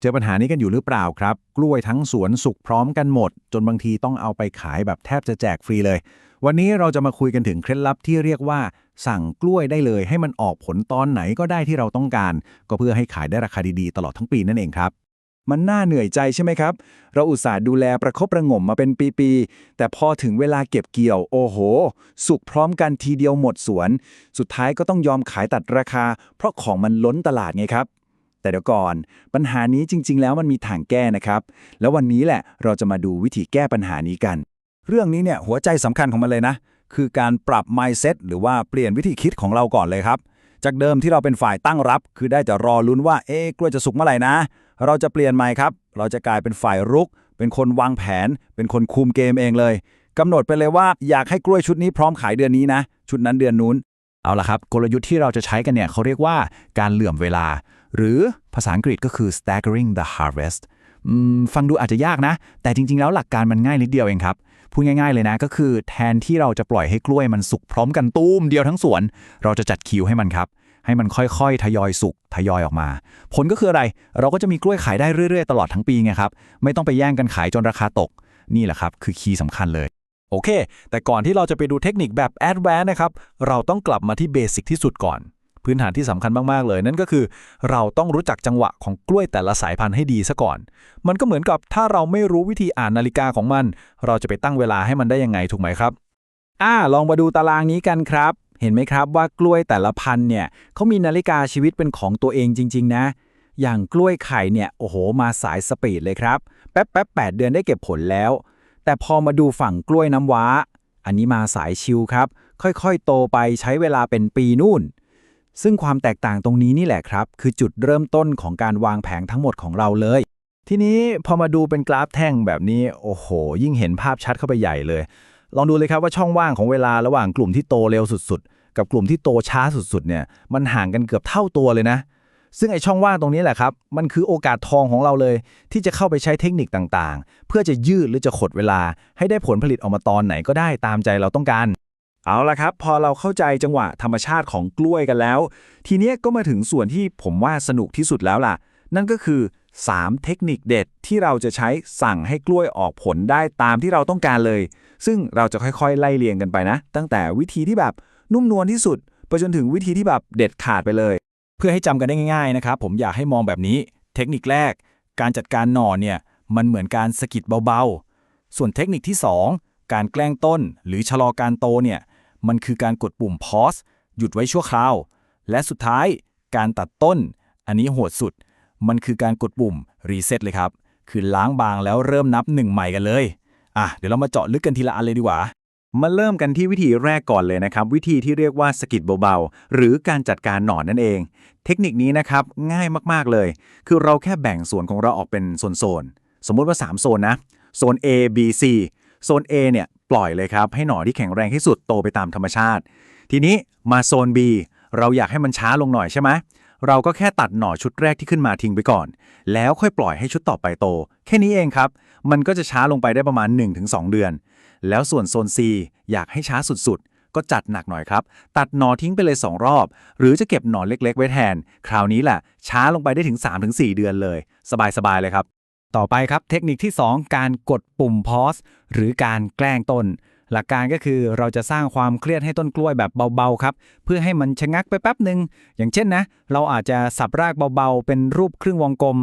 เจอปัญหานี้กันอยู่หรือเปล่าครับ กล้วยทั้งสวนสุกพร้อมกันหมด จนบางทีต้องเอาไปขายแบบแทบจะแจกฟรีเลย วันนี้เราจะมาคุยกันถึงเคล็ดลับที่เรียกว่า สั่งกล้วยได้เลย ให้มันออกผลตอนไหนก็ได้ที่เราต้องการ ก็เพื่อให้ขายได้ราคาดีๆ ตลอดทั้งปีนั่นเองครับ มันน่าเหนื่อยใจใช่ไหมครับ เราอุตส่าห์ดูแลประคบประงมมาเป็นปีๆแต่พอถึงเวลาเก็บเกี่ยว โอ้โห สุกพร้อมกันทีเดียวหมดสวน สุดท้ายก็ต้องยอมขายตัดราคา เพราะของมันล้นตลาดไงครับ แต่เดี๋ยวก่อน ปัญหานี้จริง ๆ แล้วมันมีทางแก้นะครับ แล้ววันนี้แหละเราจะมาดูวิธีแก้ปัญหานี้กัน เรื่องนี้เนี่ยหัวใจสำคัญของมันเลยนะ คือการปรับ mindset หรือว่าเปลี่ยนวิธีคิดของเราก่อนเลยครับ จากเดิมที่เราเป็นฝ่ายตั้งรับ คือได้แต่รอลุ้นว่าเอ๊กล้วยจะสุกเมื่อไหร่นะ เราจะเปลี่ยนใหม่ครับ เราจะกลายเป็นฝ่ายรุก เป็นคนวางแผน เป็นคนคุมเกมเองเลยกำหนดไปเลยว่าอยากให้กล้วยชุดนี้พร้อมขายเดือนนี้นะ ชุดนั้นเดือนนู้น เอาละครับ กลยุทธ์ที่เราจะใช้กันเนี่ยเขาเรียกว่าการเหลื่อมเวลา หรือภาษาอังกฤษก็คือ staggering the harvest ฟังดูอาจจะยากนะ แต่จริง ๆ แล้วหลักการมันง่ายนิดเดียวเองครับ พูดง่าย ๆ เลยนะ ก็คือแทนที่เราจะปล่อยให้กล้วยมันสุกพร้อมกันตูมเดียวทั้งสวน เราจะจัดคิวให้มันครับ ให้มันค่อย ๆ ทยอยสุกทยอยออกมา ผลก็คืออะไร เราก็จะมีกล้วยขายได้เรื่อย ๆ ตลอดทั้งปีไงครับ ไม่ต้องไปแย่งกันขายจนราคาตก นี่แหละครับ คือคีย์สำคัญเลยโอเค แต่ก่อนที่เราจะไปดูเทคนิคแบบแอดแวนนะครับ เราต้องกลับมาที่เบสิกที่สุดก่อน พื้นฐานที่สำคัญมากๆเลย นั่นก็คือ เราต้องรู้จักจังหวะของกล้วยแต่ละสายพันธุ์ให้ดีซะก่อน มันก็เหมือนกับถ้าเราไม่รู้วิธีอ่านนาฬิกาของมัน เราจะไปตั้งเวลาให้มันได้ยังไงถูกไหมครับอ่าลองมาดูตารางนี้กันครับ เห็นไหมครับว่ากล้วยแต่ละพันธุ์เนี่ยเขามีนาฬิกาชีวิตเป็นของตัวเองจริง ๆ นะ อย่างกล้วยไข่เนี่ยโอ้โหมาสายสปีดเลยครับแป๊บแป๊บแปดเดือนได้เก็บผลแล้ว แต่พอมาดูฝั่งกล้วยน้ำว้า อันนี้มาสายชิวครับ ค่อยๆ โตไปใช้เวลาเป็นปีนู่น ซึ่งความแตกต่างตรงนี้นี่แหละครับ คือจุดเริ่มต้นของการวางแผงทั้งหมดของเราเลย ทีนี้พอมาดูเป็นกราฟแท่งแบบนี้ โอ้โห ยิ่งเห็นภาพชัดเข้าไปใหญ่เลย ลองดูเลยครับว่าช่องว่างของเวลาระหว่างกลุ่มที่โตเร็วสุดๆ กับกลุ่มที่โตช้าสุดๆเนี่ยมันห่างกันเกือบเท่าตัวเลยนะ ซึ่งไอช่องว่างตรงนี้แหละครับ มันคือโอกาสทองของเราเลย ที่จะเข้าไปใช้เทคนิคต่างๆ เพื่อจะยืดหรือจะขดเวลาให้ได้ผลผลิตออกมาตอนไหนก็ได้ตามใจเราต้องการ เอาละครับ พอเราเข้าใจจังหวะธรรมชาติของกล้วยกันแล้ว ทีเนี้ยก็มาถึงส่วนที่ผมว่าสนุกที่สุดแล้วล่ะ นั่นก็คือ 3 เทคนิคเด็ดที่เราจะใช้สั่งให้กล้วยออกผลได้ตามที่เราต้องการเลย ซึ่งเราจะค่อยๆ ไล่เรียงกันไปนะ ตั้งแต่วิธีที่แบบนุ่มนวลที่สุดไปจนถึงวิธีที่แบบเด็ดขาดไปเลย เพื่อให้จำกันได้ง่ายๆนะครับผมอยากให้มองแบบนี้ เทคนิคแรก การจัดการหน่อเนี่ยมันเหมือนการสะกิดเบาๆ ส่วนเทคนิคที่ 2 การแกล้งต้นหรือชะลอการโตเนี่ย มันคือการกดปุ่ม pause หยุดไว้ชั่วคราว และสุดท้ายการตัดต้น อันนี้โหดสุด มันคือการกดปุ่ม reset เลยครับ คือล้างบางแล้วเริ่มนับหนึ่งใหม่กันเลย อะ เดี๋ยวเรามาเจาะลึกกันทีละอันเลยดีกว่า มาเริ่มกันที่วิธีแรกก่อนเลยนะครับ วิธีที่เรียกว่าสกิดเบาๆ หรือการจัดการหนอนนั่นเอง เทคนิคนี้นะครับง่ายมากๆเลย คือเราแค่แบ่งส่วนของเราออกเป็นโซนๆ สมมุติว่า 3 โซนนะ โซน A B C โซน A เนี่ย ปล่อยเลยครับ ให้หนอนที่แข็งแรงที่สุดโตไปตามธรรมชาติ ทีนี้มาโซน B เราอยากให้มันช้าลงหน่อยใช่ไหมเราก็แค่ตัดหน่อชุดแรกที่ขึ้นมาทิ้งไปก่อน แล้วค่อยปล่อยให้ชุดต่อไปโต แค่นี้เองครับ มันก็จะช้าลงไปได้ประมาณ 1-2 เดือน แล้วส่วนโซน C อยากให้ช้าสุดๆ ก็จัดหนักหน่อยครับ ตัดหนอทิ้งไปเลย 2 รอบ หรือจะเก็บหนอนเล็ก ๆ ไว้แทน คราวนี้แหละช้าลงไปได้ถึง 3-4 เดือนเลย สบายๆเลยครับ ต่อไปครับเทคนิคที่ 2 การกดปุ่มพอสหรือการแกล้งต้น หลักการก็คือเราจะสร้างความเครียดให้ต้นกล้วยแบบเบาๆครับ เพื่อให้มันชะงักไปแป๊บหนึ่งอย่างเช่นนะ เราอาจจะสับรากเบาๆ เป็นรูปครึ่งวงกลม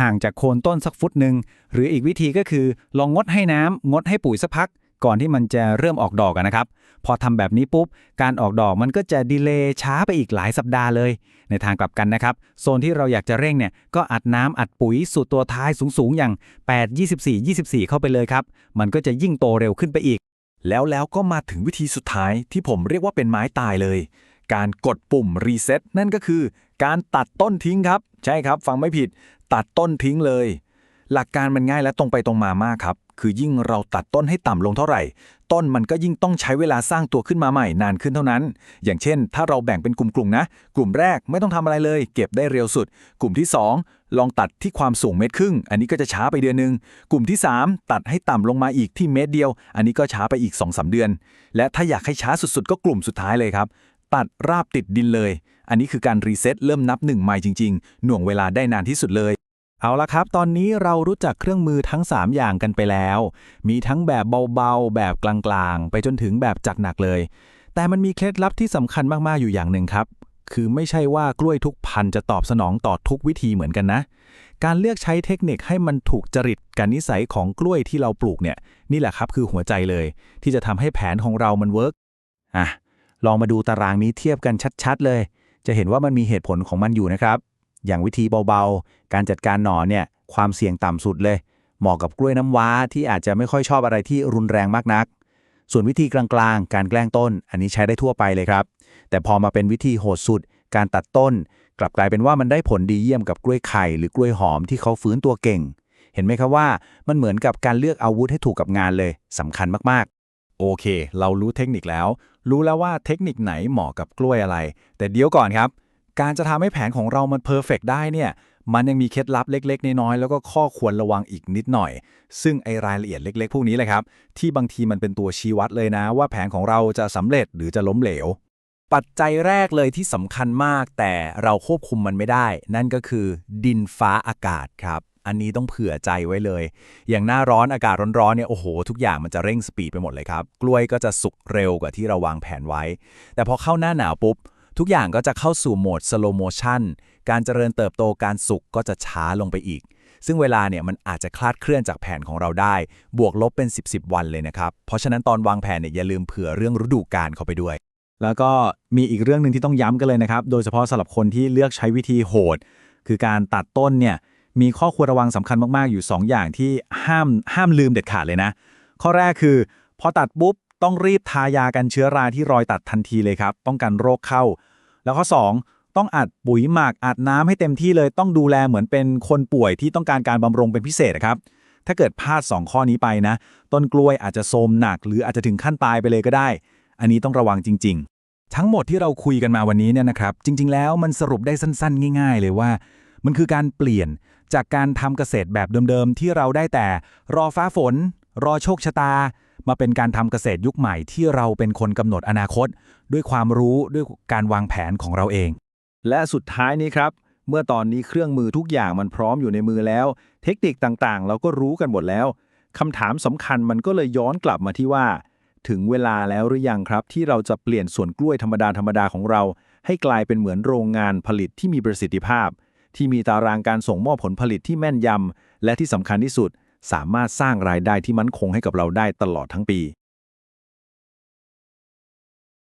ห่างจากโคนต้นสักฟุตหนึ่งหรืออีกวิธีก็คือลองงดให้น้ำงดให้ปุ๋ยสักพัก ก่อนที่มันจะเริ่มออกดอกนะครับ พอทำแบบนี้ปุ๊บ การออกดอกมันก็จะดีเลย์ช้าไปอีกหลายสัปดาห์เลย ในทางกลับกันนะครับ โซนที่เราอยากจะเร่งเนี่ยก็อัดน้ำอัดปุ๋ยสู่ตัวท้ายสูงๆ อย่าง 8 24 24 เข้าไปเลยครับ มันก็จะยิ่งโตเร็วขึ้นไปอีก แล้วแล้วก็มาถึงวิธีสุดท้ายที่ผมเรียกว่าเป็นไม้ตายเลย การกดปุ่มรีเซ็ตนั่นก็คือ การตัดต้นทิ้งครับ ใช่ครับ ฟังไม่ผิด ตัดต้นทิ้งเลย หลักการมันง่ายและตรงไปตรงมามากครับ คือยิ่งเราตัดต้นให้ต่ำลงเท่าไหร่ ต้นมันก็ยิ่งต้องใช้เวลาสร้างตัวขึ้นมาใหม่นานขึ้นเท่านั้น อย่างเช่น ถ้าเราแบ่งเป็นกลุ่มๆนะ กลุ่มแรกไม่ต้องทำอะไรเลย เก็บได้เร็วสุด กลุ่มที่ 2 ลองตัดที่ความสูงเมตรครึ่ง อันนี้ก็จะช้าไปเดือนหนึงกลุ่มที่ 3 ตัดให้ต่ำลงมาอีกที่เมตรเดียว อันนี้ก็ช้าไปอีก2-3เดือน และถ้าอยากให้ช้าสุดๆ ก็กลุ่มสุดท้ายเลยครับตัดราบติดดินเลย อันนี้คือการรีเซ็ตเริ่มนับหนึ่งใหม่จริงๆ หน่วงเวลาได้นานที่สุดเลย เอาละครับ ตอนนี้เรารู้จักเครื่องมือทั้ง 3 อย่างกันไปแล้ว มีทั้งแบบเบาๆ แบบกลางๆ ไปจนถึงแบบจัดหนักเลย แต่มันมีเคล็ดลับที่สำคัญมากๆ อยู่อย่างหนึ่งครับ คือไม่ใช่ว่ากล้วยทุกพันธุ์จะตอบสนองต่อทุกวิธีเหมือนกันนะ การเลือกใช้เทคนิคให้มันถูกจริตกับนิสัยของกล้วยที่เราปลูกเนี่ย นี่แหละครับคือหัวใจเลย ที่จะทำให้แผนของเรามันเวิร์กอะ ลองมาดูตารางนี้เทียบกันชัด ๆ เลย จะเห็นว่ามันมีเหตุผลของมันอยู่นะครับ อย่างวิธีเบาๆ การจัดการหนอนเนี่ยความเสี่ยงต่ำสุดเลย เหมาะกับกล้วยน้ำว้าที่อาจจะไม่ค่อยชอบอะไรที่รุนแรงมากนัก ส่วนวิธีกลางๆ การแกล้งต้น อันนี้ใช้ได้ทั่วไปเลยครับ แต่พอมาเป็นวิธีโหดสุด การตัดต้น กลับกลายเป็นว่ามันได้ผลดีเยี่ยมกับกล้วยไข่หรือกล้วยหอมที่เขาฟื้นตัวเก่ง เห็นไหมครับว่ามันเหมือนกับการเลือกอาวุธให้ถูกกับงานเลยสำคัญมากๆ โอเค เรารู้เทคนิคแล้ว รู้แล้วว่าเทคนิคไหนเหมาะกับกล้วยอะไร แต่เดี๋ยวก่อนครับ การจะทำให้แผนของเรามันเพอร์เฟกได้เนี่ย มันยังมีเคล็ดลับเล็ก ๆ น้อยๆแล้วก็ข้อควรระวังอีกนิดหน่อย ซึ่งไอรายละเอียดเล็ก ๆ พวกนี้แหละครับ ที่บางทีมันเป็นตัวชี้วัดเลยนะ ว่าแผนของเราจะสำเร็จหรือจะล้มเหลว ปัจจัยแรกเลยที่สำคัญมาก แต่เราควบคุมมันไม่ได้ นั่นก็คือ ดินฟ้าอากาศครับ อันนี้ต้องเผื่อใจไว้เลย อย่างหน้าร้อนอากาศร้อนๆเนี่ยโอ้โห ทุกอย่างมันจะเร่งสปีดไปหมดเลยครับกล้วยก็จะสุกเร็วกว่าที่เราวางแผนไว้ แต่พอเข้าหน้าหนาวปุ๊บ ทุกอย่างก็จะเข้าสู่โหมด slow motion การเจริญเติบโตการสุกก็จะช้าลงไปอีก ซึ่งเวลาเนี่ยมันอาจจะคลาดเคลื่อนจากแผนของเราได้ บวกลบเป็น 10บสวันเลยนะครับ เพราะฉะนั้นตอนวางแผนเนี่ยอย่าลืมเผื่อเรื่องฤดูกาลเข้าไปด้วย แล้วก็มีอีกเรื่องหนึ่งที่ต้องย้ำกันเลยนะครับ โดยเฉพาะสำหรับคนที่เลือกใช้วิธีโหด คือการตัดต้นเนี่ยมีข้อควรระวังสำคัญมากๆ อยู่ 2 อย่างที่ห้ามห้ามลืมเด็ดขาดเลยนะ ข้อแรกคือพอตัดปุ๊บ ต้องรีบทายากันเชื้อราที่รอยตัดทันทีเลยครับ ป้องกันโรคเข้า แล้วข้อ 2 ต้องอัดปุ๋ยหมักอัดน้ำให้เต็มที่เลย ต้องดูแลเหมือนเป็นคนป่วยที่ต้องการการบำรุงเป็นพิเศษนะครับ ถ้าเกิดพลาด 2 ข้อนี้ไปนะ ต้นกล้วยอาจจะโทมหนัก หรืออาจจะถึงขั้นตายไปเลยก็ได้ อันนี้ต้องระวังจริง ๆ ทั้งหมดที่เราคุยกันมาวันนี้เนี่ยนะครับ จริง ๆ แล้วมันสรุปได้สั้น ๆ ง่าย ๆ เลยว่า มันคือการเปลี่ยนจากการทำเกษตรแบบเดิมๆที่เราได้แต่ รอฟ้าฝน รอโชคชะตา มาเป็นการทำเกษตรยุคใหม่ที่เราเป็นคนกำหนดอนาคต ด้วยความรู้ด้วยการวางแผนของเราเอง และสุดท้ายนี้ครับ เมื่อตอนนี้เครื่องมือทุกอย่างมันพร้อมอยู่ในมือแล้ว เทคนิคต่างๆ เราก็รู้กันหมดแล้วคำถามสำคัญมันก็เลยย้อนกลับมาที่ว่า ถึงเวลาแล้วหรือยังครับ ที่เราจะเปลี่ยนสวนกล้วยธรรมดาธรรมดาของเรา ให้กลายเป็นเหมือนโรงงานผลิตที่มีประสิทธิภาพ ที่มีตารางการส่งมอบผลผลิตที่แม่นยำและที่สำคัญที่สุด สามารถสร้างรายได้ที่มั่นคงให้กับเราได้ตลอดทั้งปี